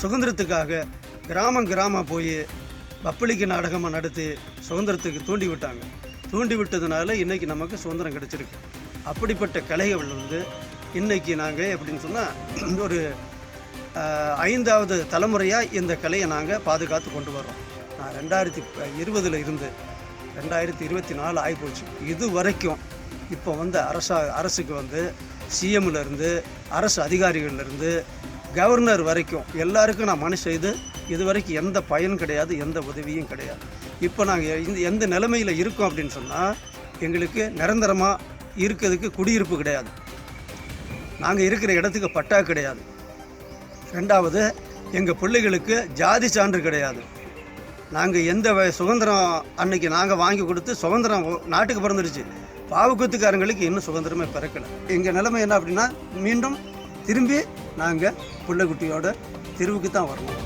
சுதந்திரத்துக்காக கிராமம் கிராமம் போய் பப்பளிக்கு நாடகமாக நடத்தி சுதந்திரத்துக்கு தூண்டி விட்டாங்க. தூண்டி விட்டதுனால இன்றைக்கி நமக்கு சுதந்திரம் கிடச்சிருக்கு. அப்படிப்பட்ட கலைகள் வந்து இன்றைக்கி நாங்கள் எப்படின்னு சொன்னால் ஒரு ஐந்தாவது தலைமுறையாக இந்த கலையை நாங்கள் பாதுகாத்து கொண்டு வரோம் நான் ரெண்டாயிரத்தி இருபதில் இருந்து ரெண்டாயிரத்தி இருபத்தி நாலு ஆகிப்போச்சு இது வரைக்கும் இப்போ வந்து அரசா அரசுக்கு வந்து சிஎம்லேருந்து அரசு அதிகாரிகள்லேருந்து கவர்னர் வரைக்கும் எல்லாருக்கும் நான் மனு செய்து இது வரைக்கும் எந்த பயன் கிடையாது எந்த உதவியும் கிடையாது. இப்போ நாங்கள் எந்த நிலைமையில் இருக்கோம் அப்படின்னு சொன்னால் எங்களுக்கு நிரந்தரமாக இருக்கிறதுக்கு குடியிருப்பு கிடையாது. நாங்கள் இருக்கிற இடத்துக்கு பட்டா கிடையாது. ரெண்டாவது எங்கள் பிள்ளைகளுக்கு ஜாதி சான்று கிடையாது. நாங்கள் எந்த வ- சுதந்திரம் அன்னைக்கு நாங்கள் வாங்கி கொடுத்து சுதந்திரம் நாட்டுக்கு பிறந்துடுச்சு பாவக்குத்துக்காரங்களுக்கு இன்னும் சுதந்திரமே பிறக்கலை. எங்கள் நிலைமை என்ன அப்படின்னா மீண்டும் திரும்பி நாங்கள் பிள்ளைக்குட்டியோட தெருவுக்கு தான் வரணும்